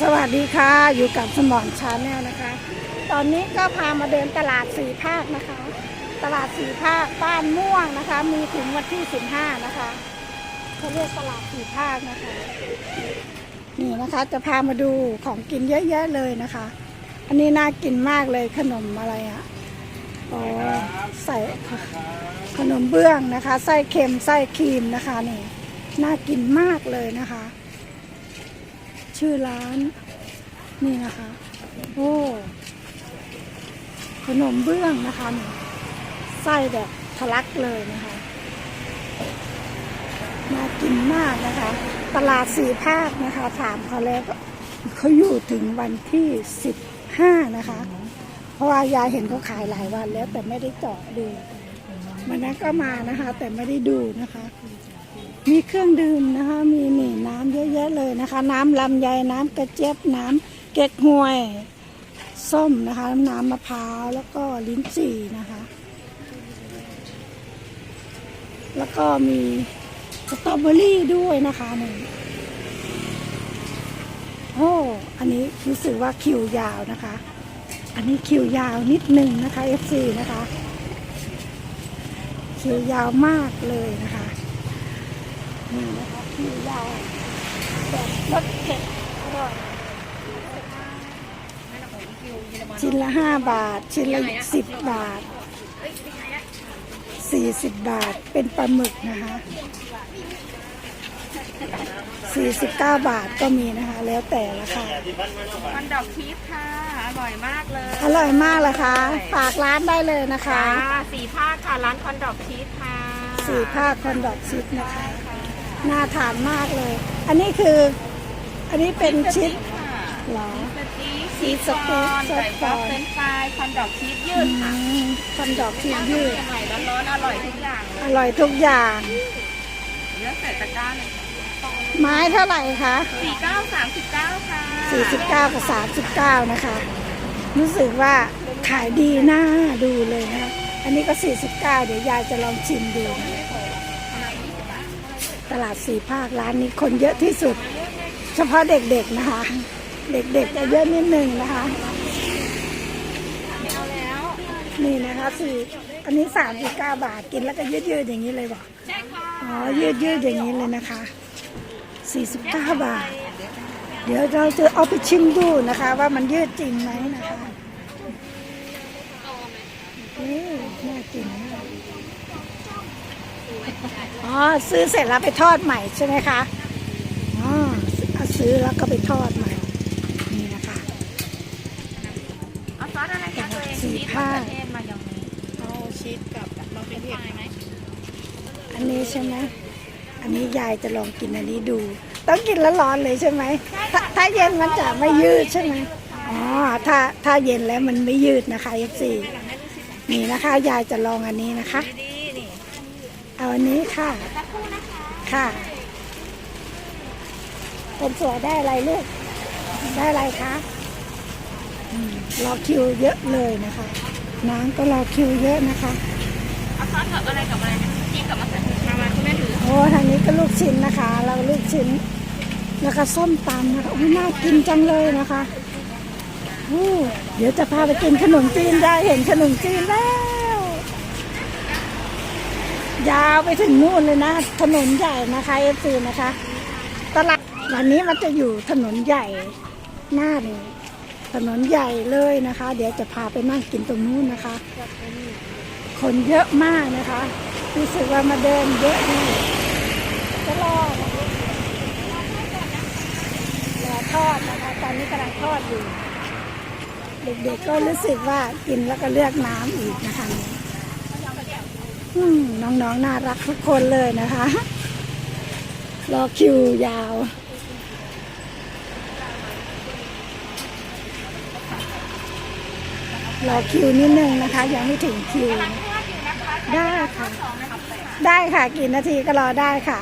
สวัสดีค่ะ อยู่กับสมอนชาแนลนะคะ ตอนนี้ก็พามาเดินตลาดสี่ภาคนะคะ ตลาดสี่ภาคบ้านม่วงนะคะ มีถึงวันที่สิบห้านะคะเขาเรียกตลาดสี่ภาคนะคะ นี่นะคะจะพามาดูของกินเยอะแยะเลยนะคะ อันนี้น่ากินมากเลยขนมอะไรอะอ๋อใส่ขนมเบื้องนะคะ ไส้เค็มไส้ครีมนะคะนี่น่ากินมากเลยนะคะ ชื่อร้าน นี่นะคะ โอ้ขนมเบื้องนะคะไส้แบบทะลักเลยนะคะน่ากินมากนะคะ ตลาดสี่ภาคนะคะ ถามเขาแล้วก็เขาอยู่ถึงวันที่สิบห้านะคะ เพราะว่ายายเห็นเขาขายหลายวันแล้วแต่ไม่ได้เจาะดูวันนั้นก็มานะคะ แต่ไม่ได้ดูนะคะ มีเครื่องดื่มนะคะ มีนี่น้ำเยอะแยะเลยนะคะ น้ำลำไยน้ำกระเจี๊ยบน้ำเก๊กฮวย ส้มนะคะ น้ำมะพร้าวแล้วก็ลิ้นจี่นะคะ แล้วก็มีสตรอเบอรี่ด้วยนะคะหนึ่งโอ้อันนี้รู้สึกว่าคิวยาวนะคะ อันนี้คิวยาวนิดหนึ่งนะคะ FC นะคะ คิวยาวมากเลยนะคะ นี่นะคะคิวยาวแบบรสเผ็ดอร่อยชิ้นละห้าบาท ชิ้นละสิบบาทสี่สิบบาทเป็นปลาหมึกนะคะสี่สิบเก้าบาทก็มีนะคะ แล้วแต่ละค่ะคอนดอกชีสค่ะ อร่อยมากเลย อร่อยมากเลยค่ะ ฝากร้านได้เลยนะคะ สี่ภาคค่ะ ร้านคอนดอกชีสค่ะ สี่ภาคคอนดอกชิดนะคะ น่าทานมากเลย อันนี้คือ อันนี้เป็นชิดค่ะเหรอสติ๊กชีชีสสสติ๊กซอสซอสใส่คฟออนสเฟรนช์ฟรายคอนดอกชีสยืดค่ะอืมคอนดอกชิดยืดใหม่ๆร้อนๆอร่อยทุกอย่างเลอยร่อยทุกอย่างเลือกใส่ตะกร้าเลยค่ะไม้เท่าไหร่คะสี่เก้าสามสิบเก้าค่ะ49กับ39นะคะ รู้สึกว่าขายดีน่าดูเลยนะคะ อันนี้ก็49เดี๋ยวยายจะลองชิมดูนะ ตลาดสี่ภาคร้านนี้คนเยอะที่สุด เฉพาะเด็กๆนะคะ เด็กๆจะเยอะนิดนึงนะคะแล้วนี่นะคะสี่อันนี้39บเก้าบาทกินแล้วก็ยืดๆอย่างนี้เลยบอกอ๋อยืดๆอย่างนี้เลยนะคะ49บาบาท เดี๋ยวเราจะเอาไปชิมดูนะคะ ว่ามันยืดจริงไหมนะคะเอ๊ะน่ากินมาก อ๋อซื้อเสร็จแล้วไปทอดใหม่ใช่ไหมคะอ๋อเอาซื้อแล้วก็ไปทอดใหม่นี่นะคะเอาซอสอะไรคะตัวเองสี่ชีสภาคมะเขือเทศมายองเนสเอาชีสกับเราเป็นเผ็ดไหมอันนี้ใช่ไหมอันนี้ยายจะลองกินอันนี้ดู ต้องกินแล้วร้อนเลยใช่ไหมถ้าถ้าเย็นมันจะไม่ยืดใช่ไหมอ๋อถ้าถ้าเย็นแล้วมันไม่ยืดนะคะยสี่นี่นะคะ ยายจะลองอันนี้นะคะดีนี่ เอาอันนี้ค่ะ ค่ะคนสวยได้อะไรลูก ได้อะไรคะอืมรอคิวเยอะเลยนะคะ น้ำก็รอคิวเยอะนะคะเอาซอสกับอะไรกับอะไรนะชีสกับมะเขือเทศมามาคุณแม่ถือโอ้ทางนี้ก็ลูกชิ้นนะคะ เราลูกชิ้นแล้วก็ส้มตำนะคะอุ้ยน่ากินจังเลยนะคะอู้เดี๋ยวจะพาไปกินขนมจีนได้เห็นขนมจีนแล้ว ยาวไปถึงนู่นเลยนะ ถนนใหญ่นะคะเอฟซีนะคะ ตลาดวันนี้มันจะอยู่ถนนใหญ่หน้าเลยถนนใหญ่เลยนะคะ เดี๋ยวจะพาไปนั่งกินตรงนู้นนะคะ คนเยอะมากนะคะ รู้สึกว่ามาเดินเยอะดีจะรอรอทอดนะคะ ตอนนี้กำลังทอดอยู่ เด็กๆก็รู้สึกว่ากินแล้วก็เลือกน้ำอีกนะคะ น้องๆน่ารักทุกคนเลยนะคะ รอคิวยาว รอคิวนิดนึงนะคะ ยังไม่ถึงคิว ได้ค่ะ ได้ค่ะกี่นาทีก็รอได้ค่ะ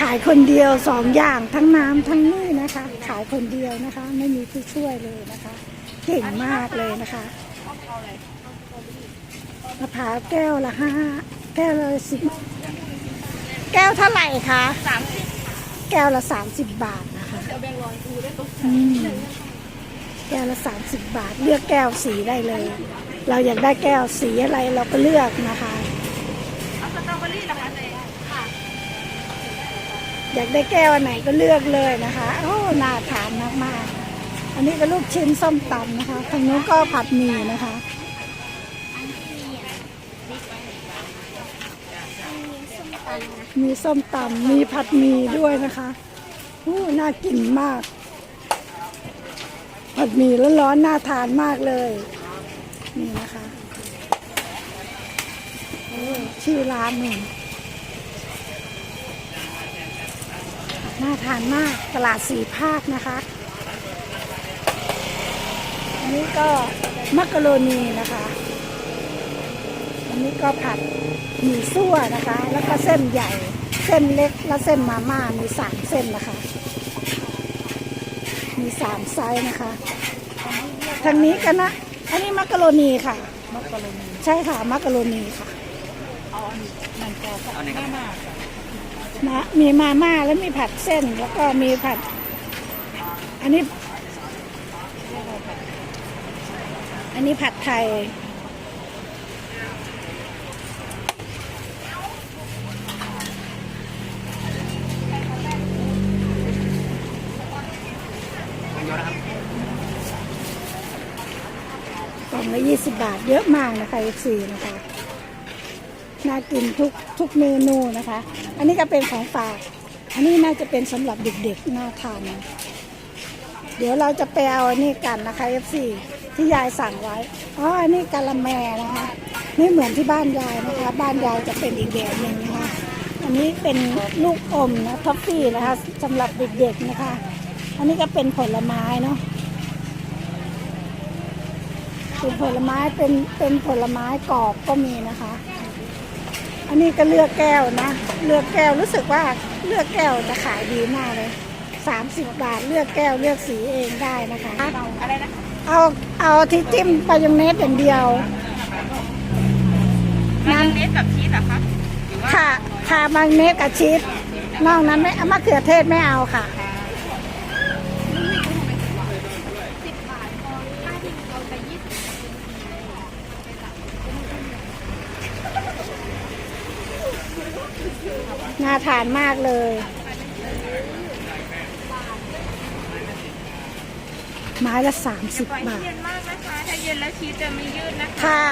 ขายคนเดียวสองอย่างทั้งน้ำทั้งนี่นะคะ ขายคนเดียวนะคะ ไม่มีผู้ช่วยเลยนะคะ เก่งมากเลยนะคะ มะพร้าวแก้วละห้าแก้วละสิบแก้วเท่าไหร่คะสามสิบแก้วละสามสิบบาทนะคะเอาแบงค์ร้อยคูได้ตุ๊กอืมแก้วละสามสิบบาท เลือกแก้วสีได้เลย เราอยากได้แก้วสีอะไรเราก็เลือกนะคะเอาสตรอเบอรี่เหรอคะเจ๊ค่ะอยากได้แก้วอันไหนก็เลือกเลยนะคะโอ้น่าทานมากๆอันนี้ก็ลูกชิ้นส้มตำนะคะทางนู้นก็ผัดหมี่นะคะ มีส้มตำมีผัดหมี่ด้วยนะคะอู้น่ากินมาก ผัดหมี่ร้อนๆน่าทานมากเลย นี่นะคะโอ้ชื่อร้านหนึ่งน่าทานมากตลาดสี่ภาคนะคะอันนี้ก็มักกะโรนีนะคะ อันนี้ก็ผัดหมี่ซั่วนะคะ แล้วก็เส้นใหญ่ เส้นเล็ก และเส้นมาม่า มีสามเส้นนะคะ มีสามไซส์นะคะ ทางนี้กันนะ อันนี้มักกะโรนีค่ะ มักกะโรนี ใช่ค่ะ มักกะโรนีค่ะ เอาอันนั้นก็เอาไหนครับมามามีมาม่าแล้วมีผัดเส้น แล้วก็มีผัด อันนี้ อันนี้ผัดไทย ละยี่สิบบาทเยอะมากนะคะเอฟซีนะคะน่ากินทุกทุกเมนูนะคะ อันนี้ก็เป็นของฝาก อันนี้น่าจะเป็นสำหรับเด็กๆน่าทานนะเดี๋ยวเราจะไปเอาอันนี้กันนะคะ FC ที่ยายสั่งไว้ อ๋อ อันนี้กะละแมนะคะ ไม่เหมือนที่บ้านยายนะคะ บ้านยายจะเป็นอีกแบบหนึ่งนะคะ อันนี้เป็นลูกอมนะท็อฟฟี่นะคะสำหรับเด็กๆนะคะ อันนี้ก็เป็นผลไม้เนาะ เป็นผลไม้เป็นเป็นผลไม้กรอบก็มีนะคะ อันนี้ก็เลือกแก้วนะ เลือกแก้วรู้สึกว่าเลือกแก้วจะขายดีมากเลยสามสิบบาทเลือกแก้วเลือกสีเองได้นะคะอะไรนะเอาเอาที่จิ้มปายองเนสอย่างเดียวมายองเนสกับชีสเหรอคะหรือว่าค่ะค่ะมายองเนสกับชีสนอกนั้นไม่มะเขือเทศไม่เอาค่ะ น่าทานมากเลย ไม้ละสามสิบปล่อยให้บาท เย็นมากนะคะ ถ้าเย็นแล้วชีสจะไม่ยืดนะคะค่ะ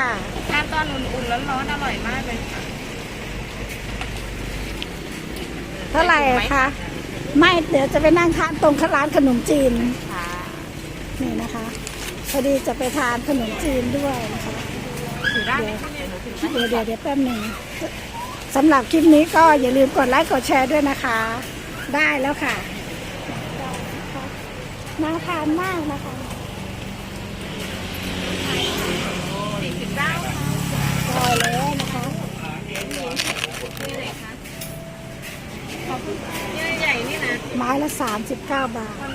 ทานตอนอุ่นๆร้อนๆอร่อยมากเลยค่ะ เท่าไหร่คะ ไม่ เดี๋ยวจะไปนั่งทานตรงร้านขนมจีนค่ะนี่นะคะ พอดีจะไปทานขนมจีนด้วยนะคะ ถือได้ไหมคะเนี่ยหนูถือเดี๋ยวเดี๋ยวเดี๋ยวแป๊บหนึ่ง สำหรับคลิปนี้ก็อย่าลืมกดไลค์กดแชร์ด้วยนะคะ ได้แล้วค่ะน่าทานมากนะคะสี่สิบเก้าค่ะได้แล้วนะคะนี่เลยค่ะขอบคุณใหญ่ๆนี่นะไม้ละ 39 บาททาง